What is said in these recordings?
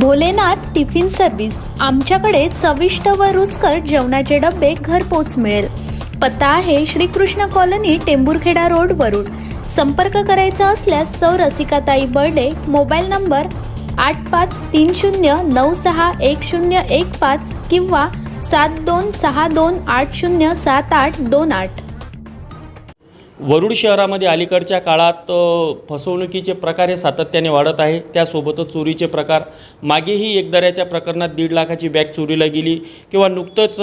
Bholenath tiffin service आमच्याकडे चविष्ट व रुचकर जेवणाचे डबे घरपोच मिळेल. पत्ता आहे श्रीकृष्ण कॉलनी टेंबुरखेडा रोड वरुड. संपर्क करायचा असल्यास सौ रसिकाताई बर्डे मोबाईल नंबर आठ पाच तीन शून्य नऊ सहा एक शून्य एक पाच किंवा सात दोन सहा दोन आठ शून्य सात आठ दोन आठ. वरुड शहरामध्ये अलीकडच्या काळात फसवणुकीचे प्रकार हे सातत्याने वाढत आहे. त्यासोबतच चोरीचे प्रकार. मागेही एकदऱ्याच्या प्रकरणात दीड लाखाची बॅग चोरीला गेली किंवा नुकतंच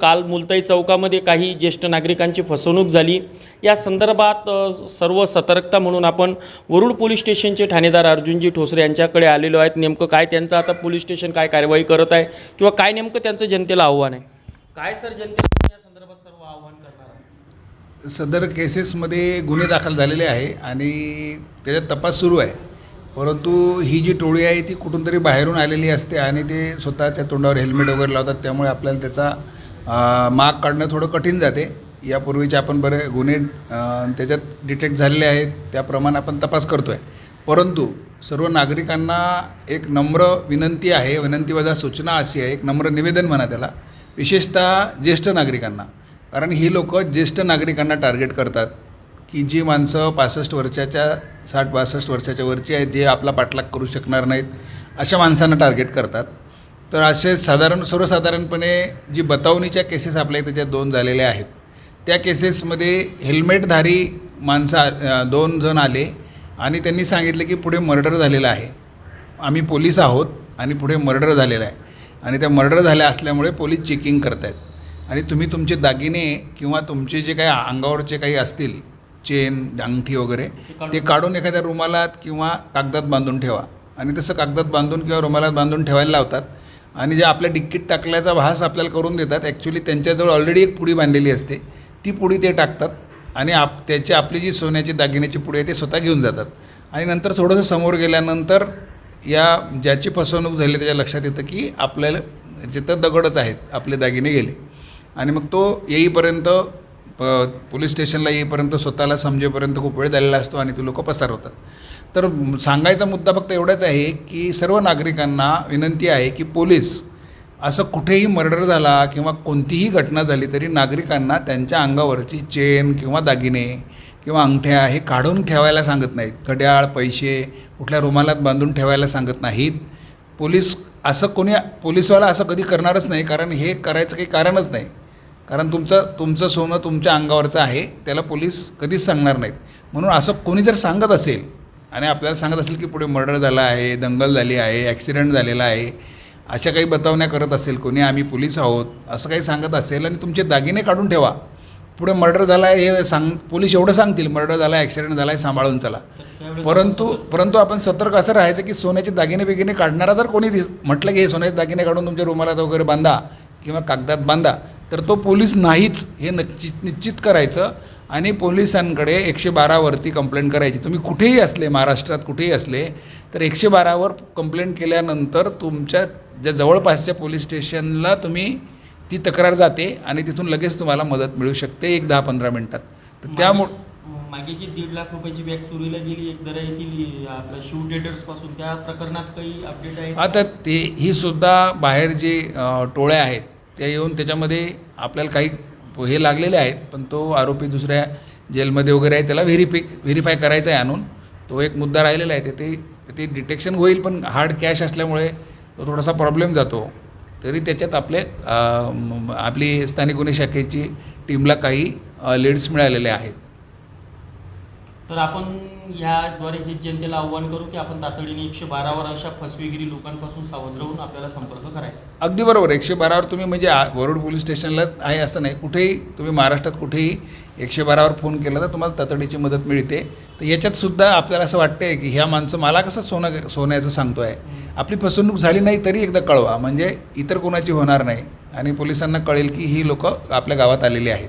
काल मुलताई चौकामध्ये काही ज्येष्ठ नागरिकांची फसवणूक झाली. या संदर्भात सर्व सतर्कता म्हणून आपण वरुड पोलीस स्टेशनचे ठाणेदार अर्जुनजी ठोसरे यांच्याकडे आलेलो आहेत. नेमकं काय त्यांचं आता पोलीस स्टेशन काय कार्यवाही करत आहे किंवा काय नेमकं त्यांचं जनतेला आव्हान आहे? काय सर जनतेला या संदर्भात सर्व आव्हान करत सदर केसेसमध्ये गुन्हे दाखल झालेले आहे आणि त्याच्यात तपास सुरू आहे. परंतु ही जी टोळी आहे ती कुठून तरी बाहेरून आलेली असते आणि ते स्वतःच्या तोंडावर हेल्मेट वगैरे लावतात. त्यामुळे आपल्याला त्याचा माग काढणं थोडं कठीण जाते. यापूर्वीचे आपण बरे गुन्हे त्याच्यात डिटेक्ट झालेले आहेत. त्याप्रमाणे आपण तपास करतो आहे परंतु सर्व नागरिकांना एक नम्र विनंती आहे विनंतीवजा सूचना अशी आहे एक नम्र निवेदन म्हणा त्याला. विशेषतः ज्येष्ठ नागरिकांना. कारण ही लोक ज्येष्ठ नागरिकांना टार्गेट करतात की जी माणसं पासष्ट वर्षाच्या साठ बासष्ट वर्षाच्या वरची आहेत जे आपला पाठलाग करू शकणार नाहीत अशा माणसांना टार्गेट करतात. तर असे साधारण सर्वसाधारणपणे जी बतावणीच्या केसेस आपल्या त्याच्यात दोन झालेल्या आहेत त्या केसेसमध्ये हेल्मेटधारी माणसं आ- दोन जण आले आणि त्यांनी सांगितलं की पुढे मर्डर झालेलं आहे. आम्ही पोलीस आहोत आणि पुढे मर्डर झालेला आहे. आणि त्या मर्डर झाल्या असल्यामुळे पोलीस चेकिंग करत आहेत आणि तुम्ही तुमचे दागिने किंवा तुमचे जे काही अंगावरचे काही असतील चेन अंगठी वगैरे ते काढून एखाद्या रुमालात किंवा कागदात बांधून ठेवा. आणि तसं कागदात बांधून किंवा रुमालात बांधून ठेवायला लावतात. आणि जे आपल्या डिक्कीत टाकल्याचा भास आपल्याला करून देतात ॲक्च्युली त्यांच्याजवळ ऑलरेडी एक पुडी बांधलेली असते. ती पुडी ते टाकतात आणि आप त्याची आपली जी सोन्याची दागिन्याची पुडी आहे ते स्वतः घेऊन जातात. आणि नंतर थोडंसं समोर गेल्यानंतर या ज्याची फसवणूक झाली त्याच्या लक्षात येतं की आपल्याला जिथं दगडच आहेत आपले दागिने गेले. आणि मग तो येईपर्यंत प पोलीस स्टेशनला येईपर्यंत स्वतःला समजेपर्यंत खूप वेळ झालेला असतो आणि ते लोक पसार होतात. तर सांगायचा मुद्दा फक्त एवढाच आहे की सर्व नागरिकांना विनंती आहे की पोलीस असं कुठेही मर्डर झाला किंवा कोणतीही घटना झाली तरी नागरिकांना त्यांच्या अंगावरची चेन किंवा दागिने किंवा अंगठ्या हे काढून ठेवायला सांगत नाहीत. घड्याळ पैसे कुठल्या रुमालात बांधून ठेवायला सांगत नाहीत. पोलीस असं कोणी पोलीसवाला असं कधी करणारच नाही कारण हे करायचं काही कारणच नाही. कारण तुमचं तुमचं सोनं तुमच्या अंगावरचं आहे त्याला पोलीस कधीच सांगणार नाहीत. म्हणून असं कोणी जर सांगत असेल आणि आपल्याला सांगत असेल की पुढे मर्डर झाला आहे दंगल झाली आहे ॲक्सिडेंट झालेला आहे अशा काही बतावण्या करत असेल कोणी आम्ही पोलीस आहोत असं काही सांगत असेल आणि तुमचे दागिने काढून ठेवा. पुढे मर्डर झाला आहे हे सांग पोलीस एवढं सांगतील मर्डर झाला आहे ॲक्सिडेंट झाला आहे सांभाळून चला. परंतु परंतु आपण सतर्क असं राहायचं की सोन्याचे दागिने बिगिने काढणारा जर कोणी दिस म्हटलं की हे सोन्याचे दागिने काढून तुमच्या रुमालात वगैरे बांधा किंवा कागदात बांधा तर तो पोलीस नाहीच हे निश्चित निश्चित करायचं आणि पोलिसांकडे एकशे बारावरती कंप्लेंट करायची. तुम्ही कुठेही असले महाराष्ट्रात कुठेही असले तर एकशे बारावर कंप्लेंट केल्यानंतर तुमच्या ज्या जवळपासच्या पोलीस स्टेशनला तुम्ही ती तक्रार जाते आणि तिथून लगेच तुम्हाला मदत मिळू शकते एक दहा पंधरा मिनटात. तर त्यामुळे मागे जी दीड लाख रुपयाची बॅग चोरीला गेली एक दरा येथील आपल्या शिव ट्रेडर्सपासून. त्या प्रकरणात काही अपडेट आहे आता ते ही सुद्धा बाहेर जे टोळ्या आहेत त्या येऊन त्याच्यामध्ये आपल्याला काही हे लागलेले आहेत पण तो आरोपी दुसऱ्या जेलमध्ये वगैरे आहे त्याला व्हेरीफिक व्हेरीफाय करायचा आहे आणून. तो एक मुद्दा राहिलेला आहे ते ते डिटेक्शन होईल पण हार्ड कॅश असल्यामुळे तो थोडासा प्रॉब्लेम जातो. तरी त्याच्यात आपले आपली स्थानिक गुन्हे शाखेची टीमला काही लीड्स मिळालेले आहेत. तर आपण याद्वारे हे जनतेला आव्हान करू की आपण तातडीने एकशे बारावर अशा फसवेगिरी लोकांपासून सावध राहून आपल्याला संपर्क करायचा. अगदी बरोबर. एकशे बारावर तुम्ही म्हणजे वरुड पोलीस स्टेशनलाच आहे असं नाही. कुठेही तुम्ही महाराष्ट्रात कुठेही एकशे बारावर फोन केला तर तुम्हाला तातडीची मदत मिळते. तर याच्यातसुद्धा आपल्याला असं वाटतंय की ह्या माणसं मला कसं सोनं सोन्याचं सांगतो आहे आपली फसवणूक झाली नाही तरी एकदा कळवा. म्हणजे इतर कोणाची होणार नाही. आणि पोलिसांना कळेल की ही लोकं आपल्या गावात आलेली आहेत.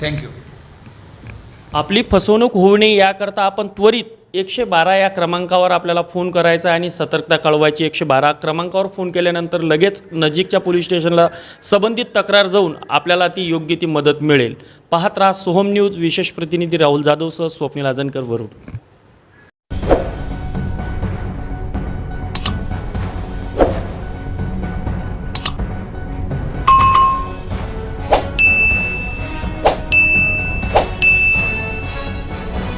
थँक्यू आपली फसवणूक होऊ नये याकरता आपण त्वरित एकशे बारा या क्रमांकावर आपल्याला फोन करायचा आहे आणि सतर्कता कळवायची. एकशे बारा क्रमांकावर फोन केल्यानंतर लगेच नजीकच्या पोलीस स्टेशनला संबंधित तक्रार जाऊन आपल्याला ती योग्य ती मदत मिळेल. पाहत राहा सोहम न्यूज विशेष प्रतिनिधी राहुल जाधवसह स्वप्नील आजनकर वरून